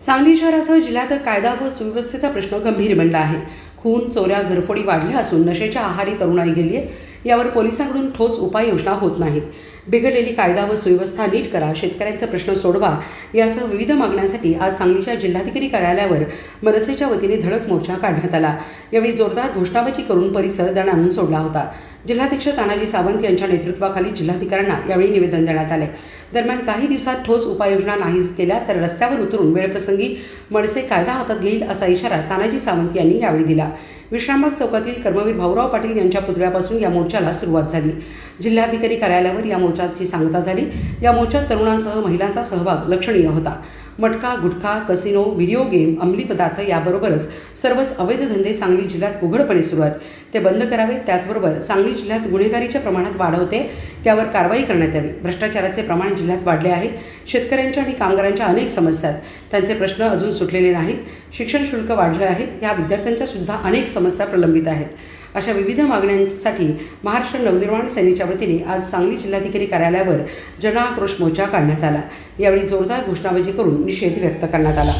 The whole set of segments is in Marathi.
सांगली शहरासह जिल्ह्यात कायदा व सुव्यवस्थेचा प्रश्न गंभीर बनला आहे. खून चोऱ्या घरफोडी वाढल्या असून नशेच्या आहारी तरुणाई गेली आहे यावर पोलिसांकडून ठोस उपाययोजना होत नाहीत. बिघडलेली कायदा व सुव्यवस्था नीट करा शेतकऱ्यांचा प्रश्न सोडवा यासह विविध मागण्यांसाठी आज सांगलीच्या जिल्हाधिकारी कार्यालयावर मनसेच्या वतीने धडक मोर्चा काढण्यात आला. यावेळी जोरदार घोषणाबाजी करून परिसर दणाणून सोडला होता. जिल्हाध्यक्ष तानाजी सावंत यांच्या नेतृत्वाखाली जिल्हाधिकाऱ्यांना यावेळी निवेदन देण्यात आले. दरम्यान काही दिवसात ठोस उपाययोजना नाही केल्या तर रस्त्यावर उतरून वेळप्रसंगी मनसे कायदा हातात घेईल असा इशारा तानाजी सावंत यांनी यावेळी दिला. विश्रामबाग चौकातील कर्मवीर भाऊराव पाटील यांच्या पुतळ्यापासून या मोर्चाला सुरुवात झाली. जिल्हाधिकारी कार्यालयावर या मोर्चाची सांगता झाली. या मोर्चात तरुणांसह महिलांचा सहभाग लक्षणीय होता. मटका गुटखा कसिनो व्हिडिओ गेम अंमली पदार्थ याबरोबरच सर्वच अवैध धंदे सांगली जिल्ह्यात उघडपणे सुरू आहेत. ते बंद करावेत त्याचबरोबर सांगली जिल्ह्यात गुन्हेगारीच्या प्रमाणात वाढ होते त्यावर कारवाई करण्यात यावी. भ्रष्टाचाराचे प्रमाण जिल्ह्यात वाढले आहे. शेतकऱ्यांच्या आणि कामगारांच्या अनेक समस्या आहेत. त्यांचे प्रश्न अजून सुटलेले नाहीत. शिक्षण शुल्क वाढलं आहे. या विद्यार्थ्यांच्या सुद्धा अनेक समस्या प्रलंबित आहेत. अशा विविध मागण्यांसाठी महाराष्ट्र नवनिर्माण सेनेच्या वतीने आज सांगली जिल्हाधिकारी कार्यालयावर जनआक्रोश मोर्चा काढण्यात आला. यावेळी जोरदार घोषणाबाजी करून निषेध व्यक्त करण्यात आला.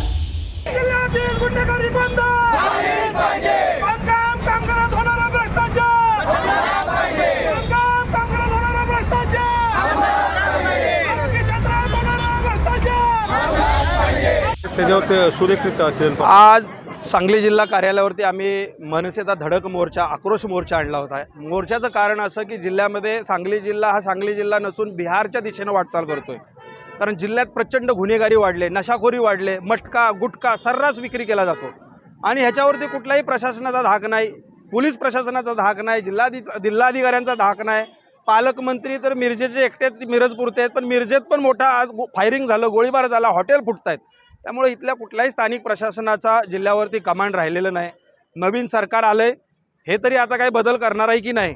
आज सांगली जिल्हा कार्यालयावरती आम्ही मनसेचा धडक मोर्चा आक्रोश मोर्चा आणला होता. मोर्चाचं कारण असं की जिल्ह्यामध्ये सांगली जिल्हा हा सांगली जिल्हा नसून बिहारच्या दिशेनं वाटचाल करतोय. कारण जिल्ह्यात प्रचंड गुन्हेगारी वाढले नशाखोरी वाढले मटका गुटखा सर्रास विक्री केला जातो. आणि ह्याच्यावरती कुठलाही प्रशासनाचा धाक नाही पोलीस प्रशासनाचा धाक नाही जिल्हाधि जिल्हाधिकाऱ्यांचा धाक नाही. पालकमंत्री तर मिरजेचे एकटेच मिरजपुरते आहेत पण मिरजेत पण मोठा आज गो फायरिंग झालं गोळीबार झाला हॉटेल फुटत आहेत त्यामुळे इथल्या कुठल्याही स्थानिक प्रशासनाचा जिल्ह्यावरती कमांड राहिलेलं नाही. नवीन सरकार आलं आहे हे तरी आता काही बदल करणार आहे की नाही?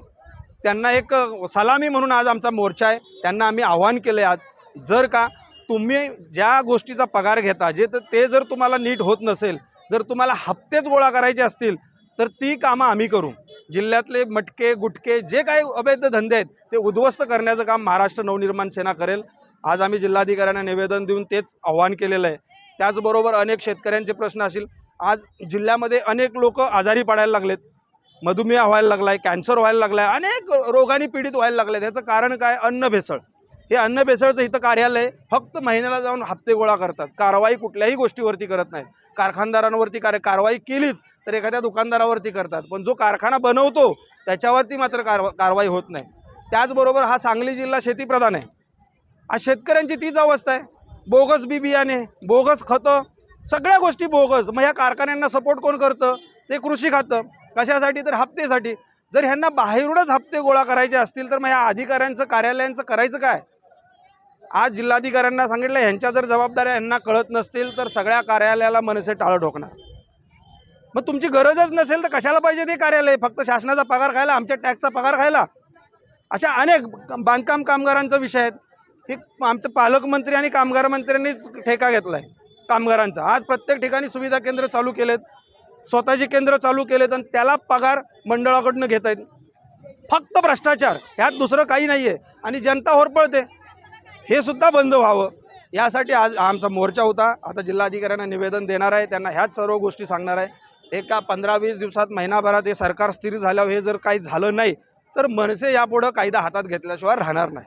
त्यांना एक सलामी म्हणून आज आमचा मोर्चा आहे. त्यांना आम्ही आव्हान केलं आहे आज. जर का तुम्ही ज्या गोष्टीचा पगार घेता जे तर ते जर तुम्हाला नीट होत नसेल जर तुम्हाला हप्तेच गोळा करायचे असतील तर ती कामं आम्ही करू. जिल्ह्यातले मटके गुटके जे काही अवैध धंदे आहेत ते उद्ध्वस्त करण्याचं काम महाराष्ट्र नवनिर्माण सेना करेल. आज आम्ही जिल्हाधिकाऱ्यांना निवेदन देऊन तेच आव्हान केलेलं आहे. त्याचबरोबर अनेक शेतकऱ्यांचे प्रश्न असतील. आज जिल्ह्यामध्ये अनेक लोक आजारी पडायला लागलेत. मधुमेह व्हायला लागला आहे कॅन्सर व्हायला लागला आहे अनेक रोगाने पीडित व्हायला लागले आहेत ह्याचं कारण काय? अन्न भेसळ. हे अन्न बेसळचं इथं कार्यालय फक्त महिन्याला जाऊन हप्ते गोळा करतात. कारवाई कुठल्याही गोष्टीवरती करत नाहीत. कारखानदारांवरती कार कारवाई केलीच तर एखाद्या दुकानदारावरती करतात. पण जो कारखाना बनवतो त्याच्यावरती मात्र कार कारवाई होत नाही. त्याचबरोबर हा सांगली जिल्हा शेतीप्रधान आहे. आज शेतकऱ्यांची तीच अवस्था आहे. बोगस बी बियाणे बोगस खतं सगळ्या गोष्टी बोगस. मग ह्या कारखान्यांना सपोर्ट कोण करतं? ते कृषी खातं. कशासाठी? तर हप्तेसाठी. जर ह्यांना बाहेरूनच हप्ते गोळा करायचे असतील तर मग ह्या अधिकाऱ्यांचं कार्यालयांचं करायचं काय? आज जिल्हाधिकाऱ्यांना सांगितलं ह्यांच्या जर जबाबदाऱ्या यांना कळत नसतील तर सगळ्या कार्यालयाला मनसे टाळं ठोकणार. मग तुमची गरजच नसेल तर कशाला पाहिजे ते कार्यालय? फक्त शासनाचा पगार खायला आमच्या टॅक्सचा पगार खायला? अशा अनेक बांधकाम कामगारांचा विषय आहेत. हे आमचं पालकमंत्री आणि कामगार मंत्र्यांनीच ठेका घेतला आहे कामगारांचा. आज प्रत्येक ठिकाणी सुविधा केंद्र चालू केलेत स्वतःची केंद्र चालू केलेत आणि त्याला पगार मंडळाकडनं घेत आहेत फक्त भ्रष्टाचार ह्यात दुसरं काही नाही आहे आणि जनता होरपळते. हे सुद्धा बंद व्हावं. यासाठी आज आमचा मोर्चा होता. आता जिल्हाधिकाऱ्यांना निवेदन देणार आहे. त्यांना ह्याच सर्व गोष्टी सांगणार आहे. एका पंधरा वीस दिवसात महिनाभरात हे सरकार स्थिर झाल्यावर हे जर काही झालं नाही तर मनसे यापुढं कायदा हातात घेतल्याशिवाय राहणार नाही.